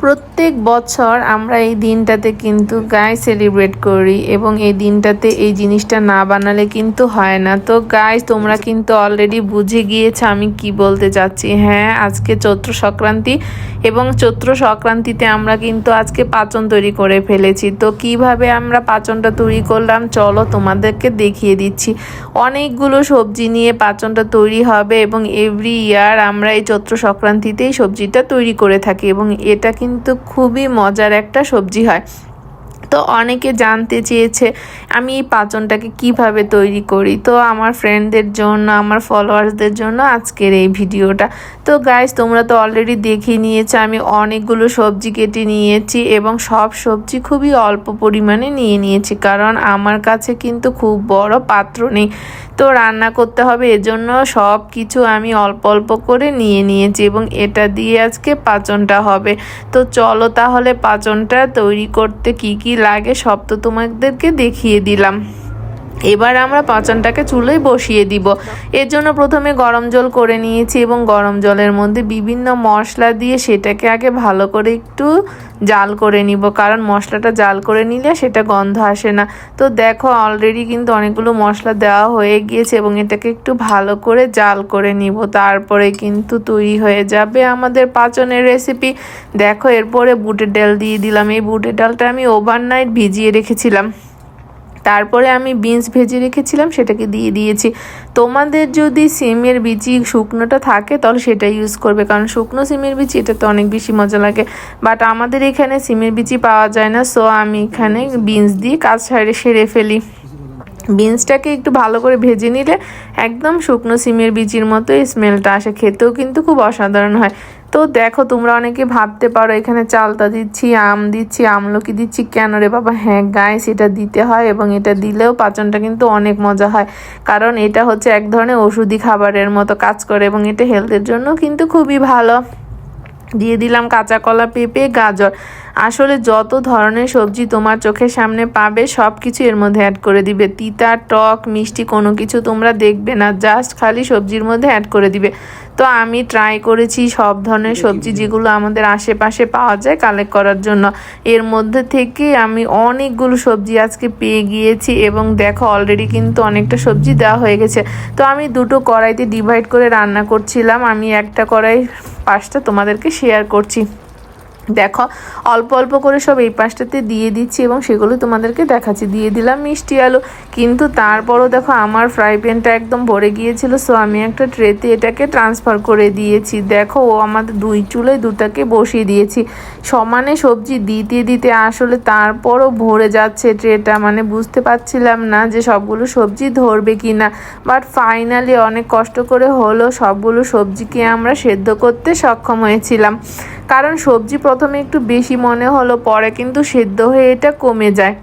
প্রত্যেক বছর আমরা এই দিনটাতে কিন্তু গায়ে সেলিব্রেট করি এবং এই দিনটাতে এই জিনিসটা না বানালে কিন্তু হয় না। তো গাইস তোমরা কিন্তু অলরেডি বুঝে গিয়েছো আমি কি বলতে চাচ্ছি। হ্যাঁ আজকে চৈত্র সংক্রান্তি এবং চৈত্র সংক্রান্তিতে আমরা কিন্তু আজকে পাচন তৈরি করে ফেলেছি। তো কীভাবে আমরা পাচনটা তৈরি করলাম, চলো তোমাদেরকে দেখিয়ে দিচ্ছি। অনেকগুলো সবজি নিয়ে পাচনটা তৈরি হবে এবং এভরি ইয়ার আমরা এই চৈত্র সংক্রান্তিতেই সবজিটা তৈরি করে থাকি এবং এটা কিন্তু খুবই মজার একটা সবজি হয়। তো অনেকে জানতে চেয়েছে, আমি এই পাচনটাকে কীভাবে তৈরি করি? তো আমার ফ্রেন্ডদের জন্য, আমার ফলোয়ার্সদের জন্য আজকের এই ভিডিওটা। তো গাইস তোমরা তো অলরেডি দেখে নিয়েছো, আমি অনেকগুলো সবজি কেটে নিয়েছি এবং সব সবজি খুবই অল্প পরিমাণে নিয়ে নিয়েছি, কারণ আমার কাছে কিন্তু খুব বড় পাত্র নেই। তো রান্না করতে হবে, এজন্য সব কিছু আমি অল্প অল্প করে নিয়ে নিয়েছি এবং এটা দিয়ে আজকে পাচনটা হবে। তো চলো তাহলে পাচনটা তৈরি করতে কি কি লাগে সব তো তোমাদেরকে দেখিয়ে দিলাম। এবার আমরা পাচনটাকে চুলোয় বসিয়ে দিব। এর জন্য প্রথমে গরম জল করে নিয়েছি এবং গরম জলের মধ্যে বিভিন্ন মশলা দিয়ে সেটাকে আগে ভালো করে একটু জাল করে নিব, কারণ মশলাটা জাল করে নিলে সেটা গন্ধ আসে না। তো দেখো অলরেডি কিন্তু অনেকগুলো মশলা দেওয়া হয়ে গিয়েছে এবং এটাকে একটু ভালো করে জাল করে নিব। তারপরে কিন্তু তৈরি হয়ে যাবে আমাদের পাচনের রেসিপি দেখো এরপরে বুটের ডাল দিয়ে দিলাম। এই বুটের ডালটা আমি ওভারনাইট ভিজিয়ে রেখেছিলাম। তারপরে আমি বিনস ভেজে রেখেছিলাম, সেটাকে দিয়ে দিয়েছি। তোমাদের যদি সিমের বিচি শুকনোটা থাকে, তাহলে সেটা ইউজ করবে। কারণ শুকনো সিমের বিচি এটাতে অনেক বেশি মজা লাগে। বাট আমাদের এখানে সিমের বিচি পাওয়া যায় না সো আমি এখানে বিনস দিয়ে কাজ সারে, সেরে ফেলি। বিনসটাকে একটু ভালো করে ভেজে নিলে একদম শুকনো সিমের বিচির মতো স্মেলটা আসে। খেতেও কিন্তু খুব অসাধারণ হয়। তো দেখো, তোমরা অনেকে ভাবতে পারো, এখানে চালতা দিচ্ছি, আম দিচ্ছি, আমলকি দিচ্ছি, কেন রে বাবা? হ্যাঁ গায়ে সেটা দিতে হয় এবং এটা দিলেও পাচনটা কিন্তু অনেক মজা হয়। কারণ এটা হচ্ছে এক ধরনের ওষুধি খাবারের মতো কাজ করে এবং এটা হেলথের জন্য কিন্তু খুবই ভালো। দিয়ে দিলাম কাঁচা কলা, পেঁপে, গাজর। আসলে যত ধরনের সবজি তোমার চোখের সামনে পাবে সব কিছু এর মধ্যে অ্যাড করে দিবে। তিতা টক মিষ্টি কোনো কিছু তোমরা দেখবে না জাস্ট খালি সবজির মধ্যে অ্যাড করে দিবে। তো আমি ট্রাই করেছি সব ধরনের সবজি যেগুলো আমাদের আশেপাশে পাওয়া যায় কালেক্ট করার জন্য। এর মধ্যে থেকে আমি অনেকগুলো সবজি আজকে পেয়ে গিয়েছি এবং দেখো অলরেডি কিন্তু অনেকটা সবজি দেওয়া হয়ে গেছে। তো আমি দুটো কড়াইতে ডিভাইড করে রান্না করছিলাম। আমি একটা কড়াই পাশটা তোমাদেরকে শেয়ার করছি। দেখো, অল্প অল্প করে সব এই পাশটাতে দিয়ে দিচ্ছি এবং সেগুলো তোমাদেরকে দেখাচ্ছি। দিয়ে দিলাম মিষ্টি আলু, কিন্তু তারপরও দেখো আমার ফ্রাই প্যানটা একদম ভরে গিয়েছিল সো আমি একটা ট্রেতে এটাকে ট্রান্সফার করে দিয়েছি। দেখো, ও আমাদের দুই চুলে দুটাকে বসিয়ে দিয়েছি। সমানে সবজি দিতে দিতে আসলে তারপরও ভরে যাচ্ছে ট্রেটা মানে বুঝতে পারছিলাম না যে সবগুলো সবজি ধরবে কি না বাট ফাইনালি অনেক কষ্ট করে হলো সবগুলো সবজিকে আমরা সেদ্ধ করতে সক্ষম হয়েছিলাম। কারণ সবজি প্রথমে একটু বেশি মনে হলো পরে কিন্তু সেদ্ধ হয়ে এটা কমে যায়।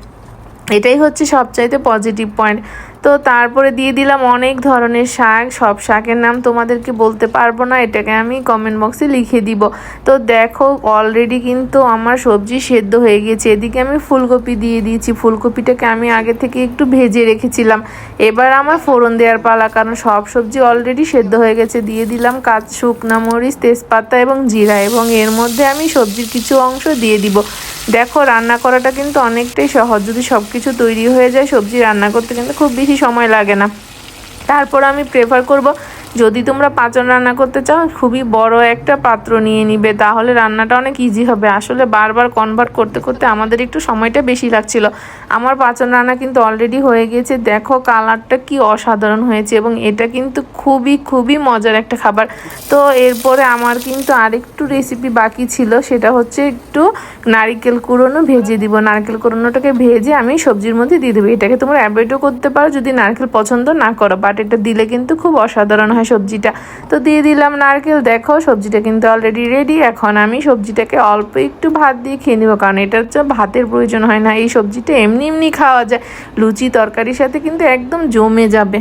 এটাই হচ্ছে সবচাইতে পজিটিভ পয়েন্ট তো তারপরে দিয়ে দিলাম অনেক ধরনের শাক। সব শাকের নাম তোমাদেরকে বলতে পারব না, এটাকে আমি কমেন্ট বক্সে লিখে দিব। তো দেখো অলরেডি কিন্তু আমার সবজি সেদ্ধ হয়ে গেছে। এদিকে আমি ফুলকপি দিয়ে দিয়েছি। ফুলকপিটাকে আমি আগে থেকে একটু ভেজে রেখেছিলাম। এবার আমার ফোড়ন দেওয়ার পালা, কারণ সব সবজি অলরেডি সেদ্ধ হয়ে গেছে। দিয়ে দিলাম কাঁচ, শুকনা মরিচ, তেজপাতা এবং জিরা এবং এর মধ্যে আমি সবজির কিছু অংশ দিয়ে দিব। দেখো, রান্না করাটা কিন্তু অনেকটাই সহজ। যদি সব কিছু তৈরি হয়ে যায়, সবজি রান্না করতে কিন্তু খুব বেশি সময় লাগে না। তারপর আমি প্রেফার করব যদি তোমরা পাচন রান্না করতে চাও, খুবই বড় একটা পাত্র নিয়ে নিবে। তাহলে রান্নাটা অনেক ইজি হবে। আসলে বারবার কনভার্ট করতে করতে আমাদের একটু সময়টা বেশি লাগছিল। আমার পাচন রান্না কিন্তু অলরেডি হয়ে গিয়েছে। দেখো কালারটা কি অসাধারণ হয়েছে এবং এটা কিন্তু খুবই খুবই মজার একটা খাবার। তো এরপরে আমার কিন্তু আরেকটু রেসিপি বাকি ছিল। সেটা হচ্ছে একটু নারিকেল কুড়োনো ভেজে দিব। নারকেল কুড়োনোটাকে ভেজে আমি সবজির মধ্যে দিয়ে দেবো। এটাকে তোমরা অ্যাভয়েডও করতে পারো যদি নারকেল পছন্দ না করো। বাট এটা দিলে কিন্তু খুব অসাধারণ হয়। সবজিটা। তো দিয়ে দিলাম নারকেল। দেখো, সবজিটা কিন্তু অলরেডি রেডি এখন আমি সবজিটাকে অল্প একটু ভাত দিয়ে খেয়ে নেব, কারণ এটা হচ্ছে ভাতের প্রয়োজন হয় না। এই সবজিটা এমনি এমনি খাওয়া যায়। লুচি, তরকারির সাথে কিন্তু একদম জমে যাবে।